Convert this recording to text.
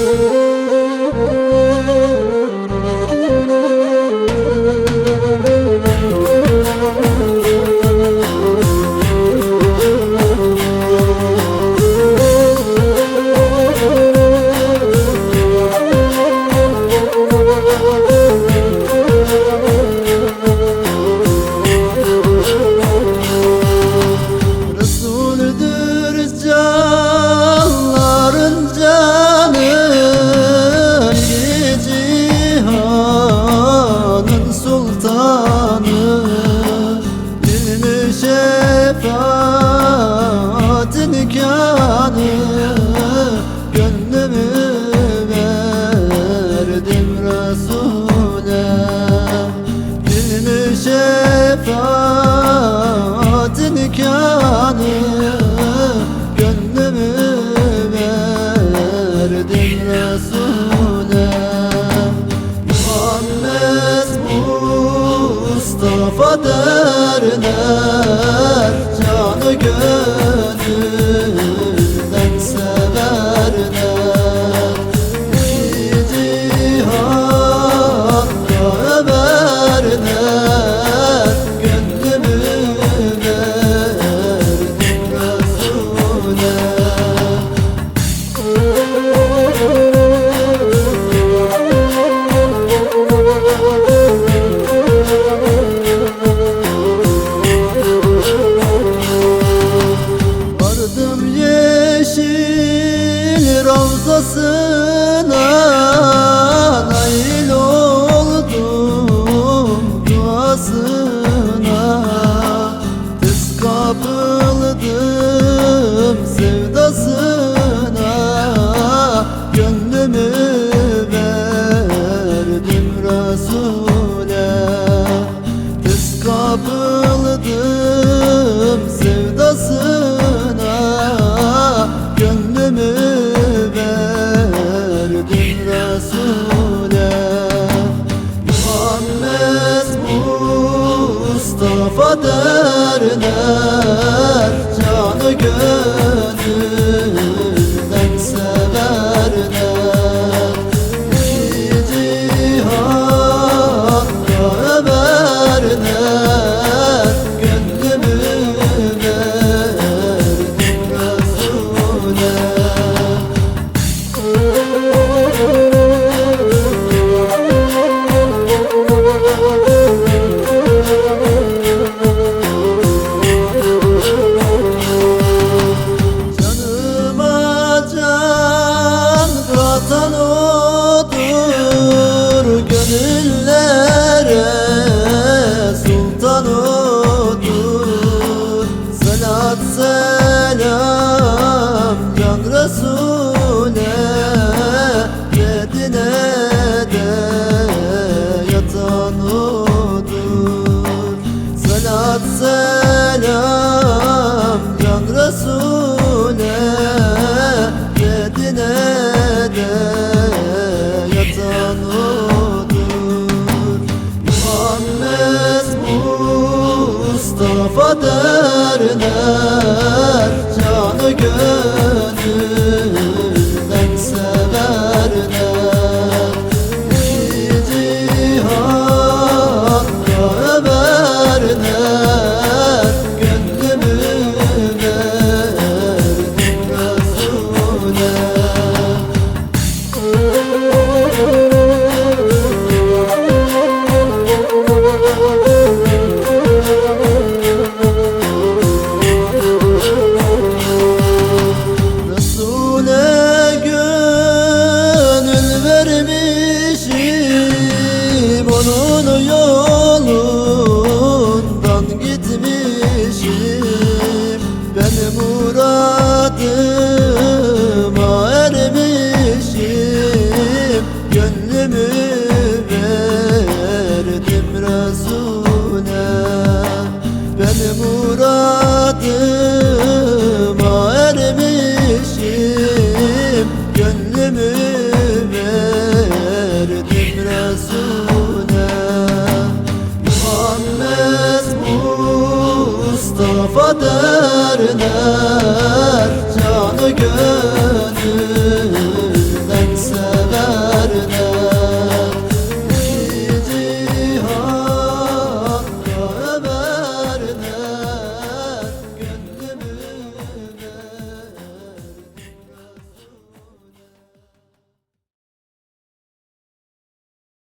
Oh, verdin Resul'e Muhammed Mustafa derler. kafa derne Salat selam Can Resul'e Medine'de yatan odur. Muhammed Mustafa derler Canı gönül. muradıma ermişim Gönlümü verdim Resul'e. Muhammed Mustafa derler